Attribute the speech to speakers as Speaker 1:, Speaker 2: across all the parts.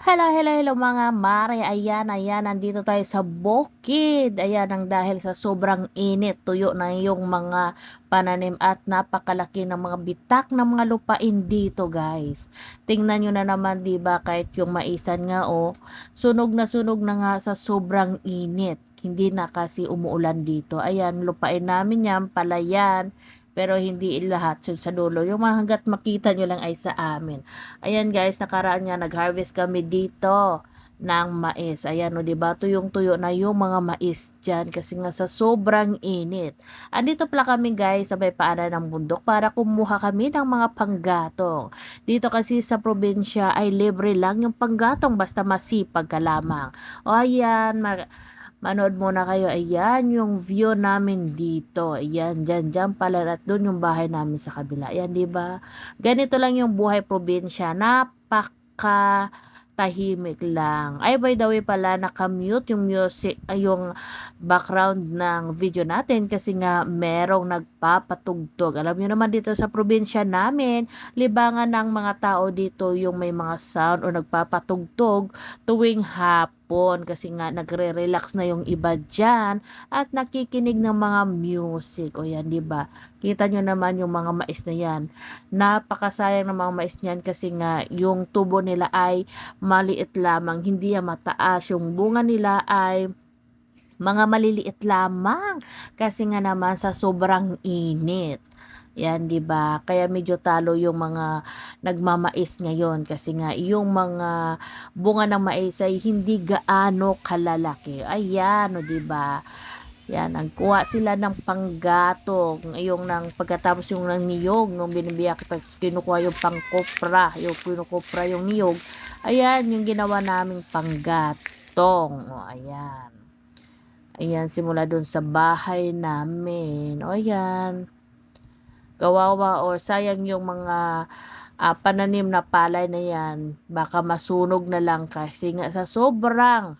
Speaker 1: Hello, hello, hello mga mare. Ayan, ayan, nandito tayo sa bukid. Ayan, ang dahil sa sobrang init, tuyo na yung mga pananim at napakalaki ng mga bitak ng mga lupain dito, guys. Tingnan nyo na naman, ba, kahit yung maisan nga, oh, sunog na sunog na nga sa sobrang init. Hindi na kasi umuulan dito. Ayan, lupain namin yan, palayan, pero hindi lahat so, sa dulo. Yung mga hanggat makita nyo lang ay sa amin. Ayan guys, nakaraan nga nag-harvest kami dito ng mais. Ayan o, diba? Tuyong-tuyo na yung mga mais dyan kasi nga sa sobrang init. Andito pala kami guys sa may paanan ng bundok para kumuha kami ng mga panggatong. Dito kasi sa probinsya ay libre lang yung panggatong basta masipag ka lamang. O ayan, mag Manood muna kayo. Ayan yung view namin dito. Ayan, dyan, dyan pala. At doon yung bahay namin sa kabila. Ayan, di ba? Ganito lang yung buhay probinsya. Napaka tahimik lang. Ay, by the way pala, nakamute yung music, yung background ng video natin kasi nga merong nagpapatugtog. Alam niyo naman dito sa probinsya namin, libangan ng mga tao dito yung may mga sound o nagpapatugtog tuwing hapon kasi nga nagre-relax na yung iba dyan at nakikinig ng mga music. O yan, di ba? Kita nyo naman yung mga mais na yan. Napakasayang ng mga mais niyan kasi nga yung tubo nila ay maliit lamang, hindi yan mataas. Yung bunga nila ay mga maliliit lamang kasi nga naman sa sobrang init. Yan, 'di ba? Kaya medyo talo yung mga nagmamais ngayon kasi nga yung mga bunga ng mais ay hindi gaano kalalaki. Ayan, 'di ba? Yan, nagkuha sila ng panggatong, yung ng pagkatapos yung ng niyog, nung binibiyak, tapos kinukuha yung pangkopra, yung kinukopra yung niyog, ayan, yung ginawa naming panggatong, o ayan. Ayan, simula dun sa bahay namin, o ayan, kawawa or sayang yung mga uh, pananim na palay na yan, baka masunog na lang kasi nga sa sobrang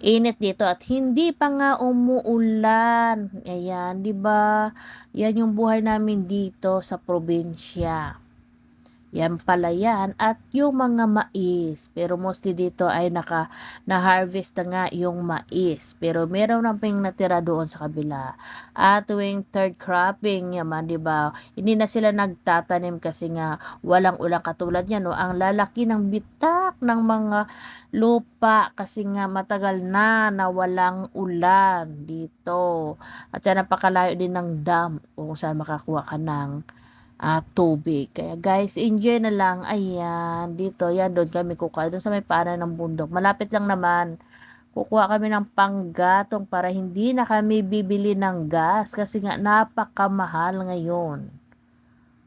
Speaker 1: init dito at hindi pa nga umuulan. Ayan, 'di ba? Yan yung buhay namin dito sa probinsya. Yan pala yan. At yung mga mais. Pero mostly dito ay naka, na-harvest na nga yung mais. Pero meron na pang natira doon sa kabila. At tuwing third cropping yaman, di ba? Hindi na sila nagtatanim kasi nga walang ulang katulad yan. No? Ang lalaki ng bitak ng mga lupa kasi nga matagal na na walang ulan dito. At yan napakalayo din ng dam kung saan makakuha ka ng uh, tubig. Kaya guys, enjoy na lang. Ayan, dito, yan, doon kami kukuha. Doon sa may paanan ng bundok. Malapit lang naman. Kukuha kami ng panggatong para hindi na kami bibili ng gas kasi nga napakamahal ngayon.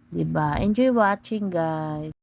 Speaker 1: 'Di ba? Enjoy watching, guys.